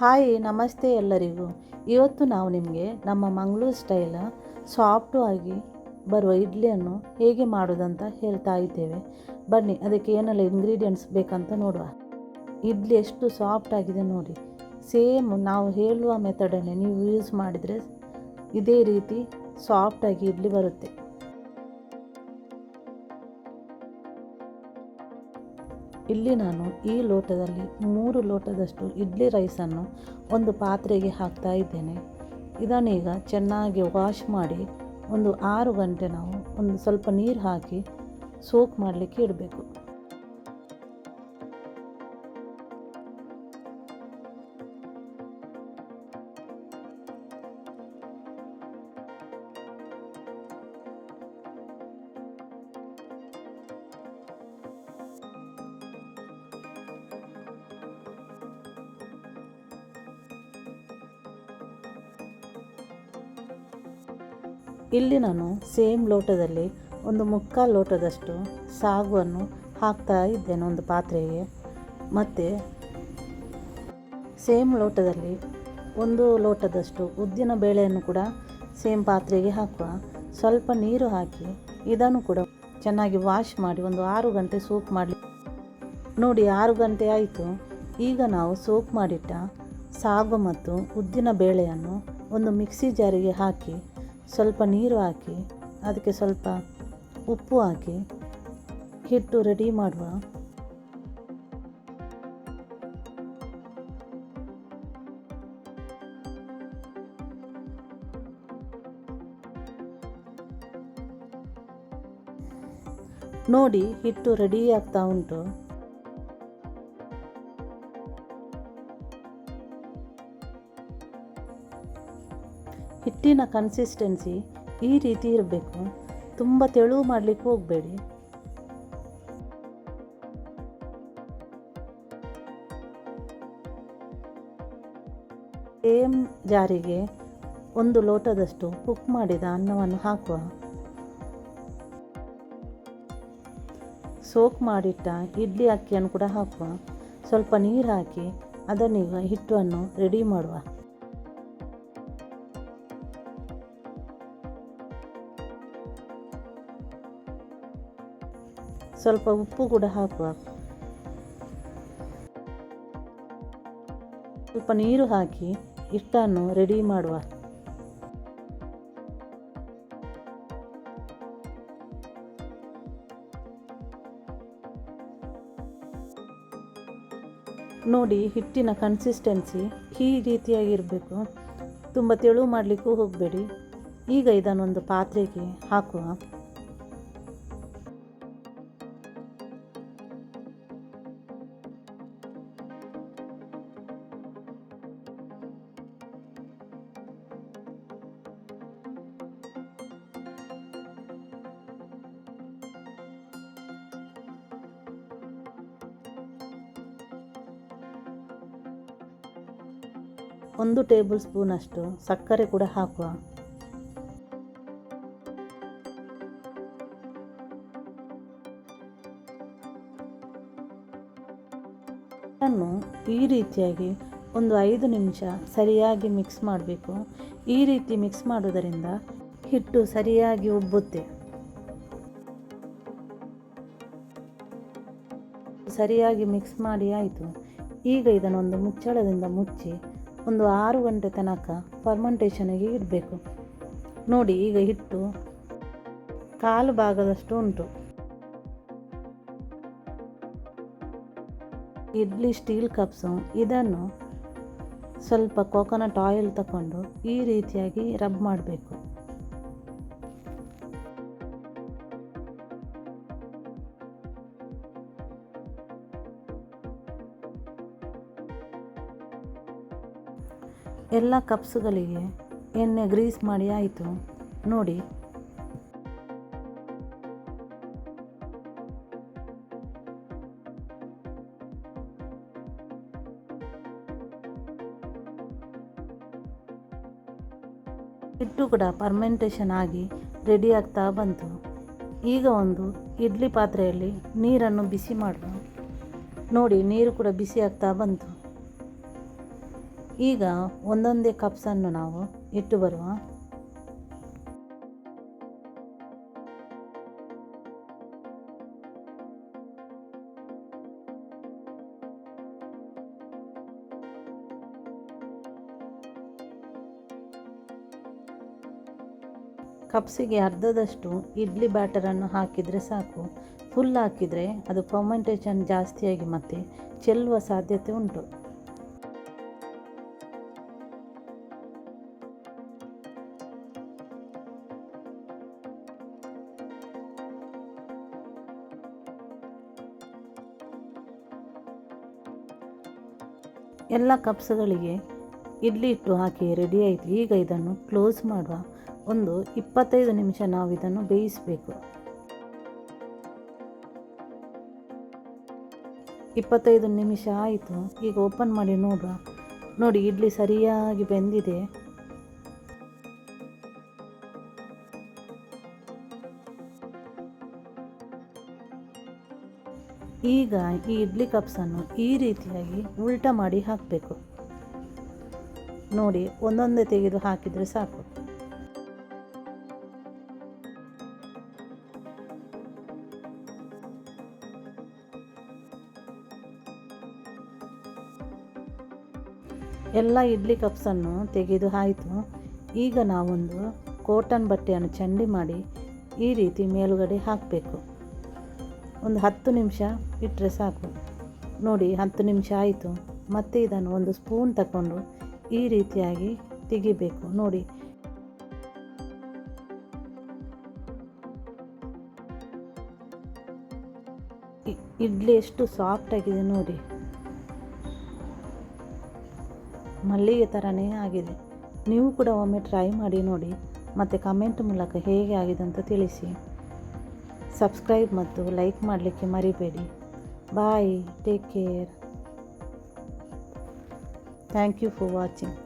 Hi, ನಮಸ್ತೆ ಎಲ್ಲರಿಗೂ. ಇವತ್ತು ನಾವು ನಿಮಗೆ ನಮ್ಮ ಮಂಗಳೂರು ಸ್ಟೈಲ ಸಾಫ್ಟು ಆಗಿ ಬರುವ ಇಡ್ಲಿಯನ್ನು ಹೇಗೆ ಮಾಡೋದಂತ ಹೇಳ್ತಾ ಇದ್ದೇವೆ. ಬನ್ನಿ, ಅದಕ್ಕೆ ಏನೆಲ್ಲ ಇಂಗ್ರೀಡಿಯೆಂಟ್ಸ್ ಬೇಕಂತ ನೋಡುವ. ಇಡ್ಲಿ ಎಷ್ಟು ಸಾಫ್ಟ್ ಆಗಿದೆ ನೋಡಿ. ಸೇಮ್ ನಾವು ಹೇಳುವ ಮೆಥಡನ್ನೇ ನೀವು ಯೂಸ್ ಮಾಡಿದರೆ ಇದೇ ರೀತಿ ಸಾಫ್ಟಾಗಿ ಇಡ್ಲಿ ಬರುತ್ತೆ. ಇಲ್ಲಿ ನಾನು ಈ ಲೋಟದಲ್ಲಿ ಮೂರು ಲೋಟದಷ್ಟು ಇಡ್ಲಿ ರೈಸನ್ನು ಒಂದು ಪಾತ್ರೆಗೆ ಹಾಕ್ತಾ ಇದ್ದೇನೆ. ಇದನ್ನೀಗ ಚೆನ್ನಾಗಿ ವಾಶ್ ಮಾಡಿ ಒಂದು ಆರು ಗಂಟೆ ನಾವು ಒಂದು ಸ್ವಲ್ಪ ನೀರು ಹಾಕಿ ಸೋಕ್ ಮಾಡಲಿಕ್ಕೆ ಇಡಬೇಕು. ಇಲ್ಲಿ ನಾನು ಸೇಮ್ ಲೋಟದಲ್ಲಿ ಒಂದು ಮುಕ್ಕಾಲು ಲೋಟದಷ್ಟು ಸಾಗುವನ್ನು ಹಾಕ್ತಾ ಇದ್ದೇನೆ ಒಂದು ಪಾತ್ರೆಗೆ. ಮತ್ತು ಸೇಮ್ ಲೋಟದಲ್ಲಿ ಒಂದು ಲೋಟದಷ್ಟು ಉದ್ದಿನ ಬೇಳೆಯನ್ನು ಕೂಡ ಸೇಮ್ ಪಾತ್ರೆಗೆ ಹಾಕುವ. ಸ್ವಲ್ಪ ನೀರು ಹಾಕಿ ಇದನ್ನು ಕೂಡ ಚೆನ್ನಾಗಿ ವಾಶ್ ಮಾಡಿ ಒಂದು ಆರು ಗಂಟೆ ಸೂಪ್ ಮಾಡಲಿ. ನೋಡಿ, ಆರು ಗಂಟೆ ಆಯಿತು. ಈಗ ನಾವು ಸೋಪ್ ಮಾಡಿಟ್ಟ ಸಾಗು ಮತ್ತು ಉದ್ದಿನ ಬೇಳೆಯನ್ನು ಒಂದು ಮಿಕ್ಸಿ ಜಾರಿಗೆ ಹಾಕಿ ಸ್ವಲ್ಪ ನೀರು ಹಾಕಿ, ಅದಕ್ಕೆ ಸ್ವಲ್ಪ ಉಪ್ಪು ಹಾಕಿ, ಹಿಟ್ಟು ರೆಡಿ ಮಾಡುವ. ನೋಡಿ, ಹಿಟ್ಟು ರೆಡಿ ಆಗ್ತಾ ಉಂಟು. ಹಿಟ್ಟಿನ ಕನ್ಸಿಸ್ಟೆನ್ಸಿ ಈ ರೀತಿ ಇರಬೇಕು. ತುಂಬ ತೆಳು ಮಾಡಲಿಕ್ಕೆ ಹೋಗಬೇಡಿ. ಸೇಮ್ ಜಾರಿಗೆ ಒಂದು ಲೋಟದಷ್ಟು ಕುಕ್ ಮಾಡಿದ ಅನ್ನವನ್ನು ಹಾಕುವ. ಸೋಕ್ ಮಾಡಿಟ್ಟ ಇಡ್ಲಿ ಅಕ್ಕಿಯನ್ನು ಕೂಡ ಹಾಕುವ. ಸ್ವಲ್ಪ ನೀರು ಹಾಕಿ ಅದನ್ನೀಗ ಹಿಟ್ಟನ್ನು ರೆಡಿ ಮಾಡುವ. ಸ್ವಲ್ಪ ಉಪ್ಪು ಕೂಡ ಹಾಕುವ ಸ್ವಲ್ಪ ನೀರು ಹಾಕಿ ಹಿಟ್ಟನ್ನು ರೆಡಿ ಮಾಡುವ. ನೋಡಿ ಹಿಟ್ಟಿನ ಕನ್ಸಿಸ್ಟೆನ್ಸಿ ಈ ರೀತಿಯಾಗಿರಬೇಕು. ತುಂಬ ತೆಳು ಮಾಡಲಿಕ್ಕೂ ಹೋಗಬೇಡಿ. ಈಗ ಇದನ್ನೊಂದು ಪಾತ್ರೆಗೆ ಹಾಕುವ. ಒಂದು ಟೇಬಲ್ ಸ್ಪೂನಷ್ಟು ಸಕ್ಕರೆ ಕೂಡ ಹಾಕುವ. ಅನ್ನು ಈ ರೀತಿಯಾಗಿ ಒಂದು ಐದು ನಿಮಿಷ ಸರಿಯಾಗಿ ಮಿಕ್ಸ್ ಮಾಡಬೇಕು. ಈ ರೀತಿ ಮಿಕ್ಸ್ ಮಾಡೋದರಿಂದ ಹಿಟ್ಟು ಸರಿಯಾಗಿ ಉಬ್ಬುತ್ತೆ. ಸರಿಯಾಗಿ ಮಿಕ್ಸ್ ಮಾಡಿ ಆಯಿತು. ಈಗ ಇದನ್ನೊಂದು ಮುಚ್ಚಳದಿಂದ ಮುಚ್ಚಿ ಒಂದು ಆರು ಗಂಟೆ ತನಕ ಫರ್ಮೆಂಟೇಷನಿಗೆ ಇಡಬೇಕು. ನೋಡಿ, ಈಗ ಹಿಟ್ಟು ಕಾಲು ಭಾಗದಷ್ಟು ಉಂಟು. ಇಡ್ಲಿ ಸ್ಟೀಲ್ ಕಪ್ಸು ಇದನ್ನು ಸ್ವಲ್ಪ ಕೋಕೋನಟ್ ಆಯಿಲ್ ತಗೊಂಡು ಈ ರೀತಿಯಾಗಿ ರಬ್ ಮಾಡಬೇಕು. ಎಲ್ಲ ಕಪ್ಸುಗಳಿಗೆ ಎಣ್ಣೆ ಗ್ರೀಸ್ ಮಾಡಿ ಆಯಿತು. ನೋಡಿ. ಹಿಟ್ಟು ಕೂಡ ಪರ್ಮೆಂಟೇಷನ್ ಆಗಿ ರೆಡಿ ಆಗ್ತಾ ಬಂತು. ಈಗ ಒಂದು ಇಡ್ಲಿ ಪಾತ್ರೆಯಲ್ಲಿ ನೀರನ್ನು ಬಿಸಿ ಮಾಡುವ ನೋಡಿ, ನೀರು ಕೂಡ ಬಿಸಿ ಆಗ್ತಾ ಬಂತು. ಈಗ ಒಂದೊಂದೇ ಕಪ್ಸನ್ನು ನಾವು ಇಟ್ಟು ಬರುವ. ಕಪ್ಸಿಗೆ ಅರ್ಧದಷ್ಟು ಇಡ್ಲಿ ಬ್ಯಾಟರನ್ನು ಹಾಕಿದರೆ ಸಾಕು. ಫುಲ್ ಹಾಕಿದರೆ ಅದು ಫರ್ಮೆಂಟೇಷನ್ ಜಾಸ್ತಿಯಾಗಿ ಮತ್ತೆ ಚೆಲ್ಲುವ ಸಾಧ್ಯತೆ ಉಂಟು. ಎಲ್ಲ ಕಪ್ಸ್ಗಳಿಗೆ ಇಡ್ಲಿ ಇಟ್ಟು ಹಾಕಿ ರೆಡಿ ಆಯಿತು. ಈಗ ಇದನ್ನು ಕ್ಲೋಸ್ ಮಾಡುವ ಒಂದು ಇಪ್ಪತ್ತೈದು ನಿಮಿಷ ನಾವು ಇದನ್ನು ಬೇಯಿಸಬೇಕು. ಇಪ್ಪತ್ತೈದು ನಿಮಿಷ ಆಯಿತು. ಈಗ ಓಪನ್ ಮಾಡಿ ನೋಡುವ. ನೋಡಿ, ಇಡ್ಲಿ ಸರಿಯಾಗಿ ಬೆಂದಿದೆ. ಈಗ ಈ ಇಡ್ಲಿ ಕಪ್ಸನ್ನು ಈ ರೀತಿಯಾಗಿ ಉಲ್ಟ ಮಾಡಿ ಹಾಕಬೇಕು. ನೋಡಿ, ಒಂದೊಂದೇ ತೆಗೆದು ಹಾಕಿದರೆ ಸಾಕು. ಎಲ್ಲ ಇಡ್ಲಿ ಕಪ್ಸನ್ನು ತೆಗೆದು ಆಯಿತು. ಈಗ ನಾವೊಂದು ಕಾಟನ್ ಬಟ್ಟೆಯನ್ನು ಚಂಡಿ ಮಾಡಿ ಈ ರೀತಿ ಮೇಲುಗಡೆ ಹಾಕಬೇಕು. ಒಂದು ಹತ್ತು ನಿಮಿಷ ಇಟ್ಟರೆ ಸಾಕು. ನೋಡಿ, ಹತ್ತು ನಿಮಿಷ ಆಯಿತು. ಮತ್ತೆ ಇದನ್ನು ಒಂದು ಸ್ಪೂನ್ ತಗೊಂಡು ಈ ರೀತಿಯಾಗಿ ತೆಗಿಬೇಕು. ನೋಡಿ. ಇಡ್ಲಿ ಎಷ್ಟು ಸಾಫ್ಟ್ ಆಗಿದೆ ನೋಡಿ. ಮಲ್ಲಿಗೆ ಥರನೇ ಆಗಿದೆ. ನೀವು ಕೂಡ ಒಮ್ಮೆ ಟ್ರೈ ಮಾಡಿ ನೋಡಿ. ಮತ್ತು ಕಮೆಂಟ್ ಮೂಲಕ ಹೇಗೆ ಆಗಿದೆ ಅಂತ ತಿಳಿಸಿ. ಸಬ್ಸ್ಕ್ರೈಬ್ ಮತ್ತು ಲೈಕ್ ಮಾಡಲಿಕ್ಕೆ ಮರಿಬೇಡಿ. Bye take care. Thank you for watching.